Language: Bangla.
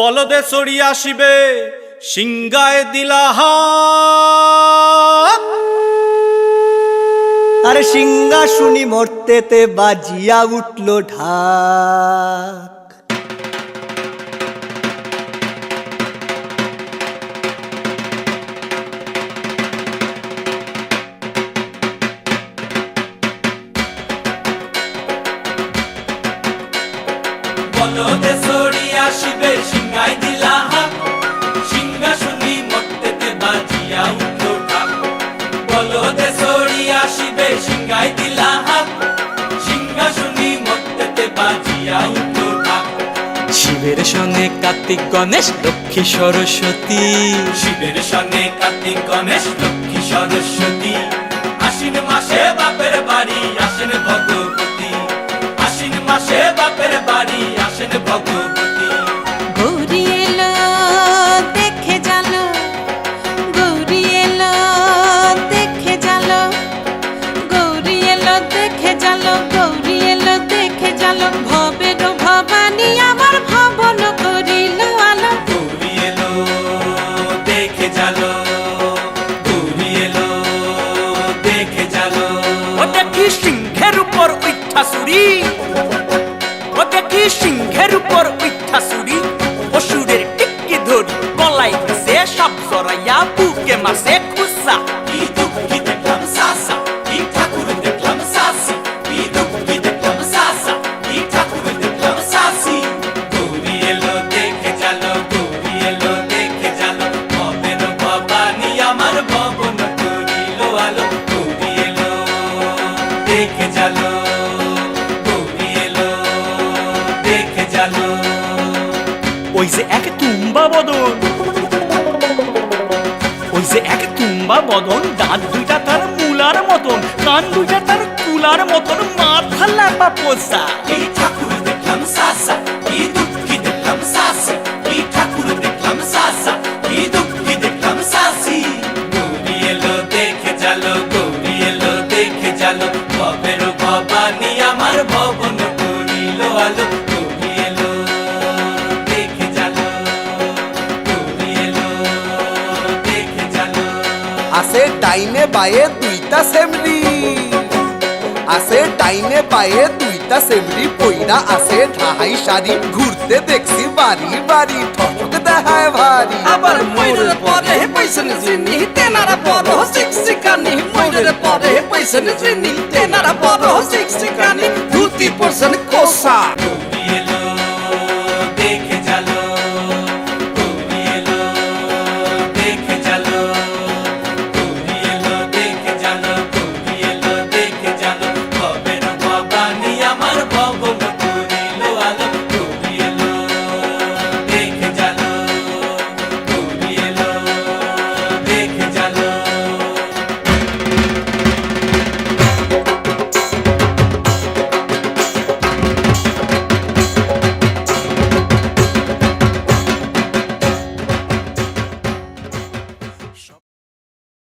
বলদে চড়ি আসিবে সিংগায় দিলাহা আরে সিংহাসুনি মর্তেতে বাজিয়া উঠল ঢাক। বলদে চড়ি আসিবে সিংহাসনী বাজিয়া উঠল বলদে আসিবে সিংহাসনী বাজিয়া উঠল শিবের সঙ্গে কার্তিক গণেশ লক্ষ্মী সরস্বতী। শিবের সঙ্গে কার্তিক গণেশ লক্ষ্মী সরস্বতী। আশ্বিন মাসে বাপের বাড়ি উঠা সুরি ও দেখি সিংহের উপর উঠা সুরি অসুরের টিকি ধরি, গলায় সে সব জড়াইয়া বুকে মাসে খুসা ওই যে এক তুম্বা বদন। ওই যে এক তুম্বা বদন দাঁত দুইটা তার মূলার মতন কান দুইটা তার কুলার মতন, মাথা লাপা পোষা। এই ঠাকুর দেখলাম সাসা এই এই ঠাকুর সাসা এই সাসি। দেখে দেখে আমার আলো। আছে ডাইনে বায়ে দুইটা সেমরি। আছে ডাইনে বায়ে দুইটা সেমরি পইরা আছে ঢাহাই শাড়ি। ঘুরতে দেখছি বাড়ি বাড়ি ঠক দেখায় ভারী। আবার ময়ূরের পরে পয়সা নিজিনি তেনারা বড় শিক্ষিকানি ময়ূরের পরে পয়সা নিজিনি তেনারা বড় শিক্ষিকানি ধুতি পরছেন কোসা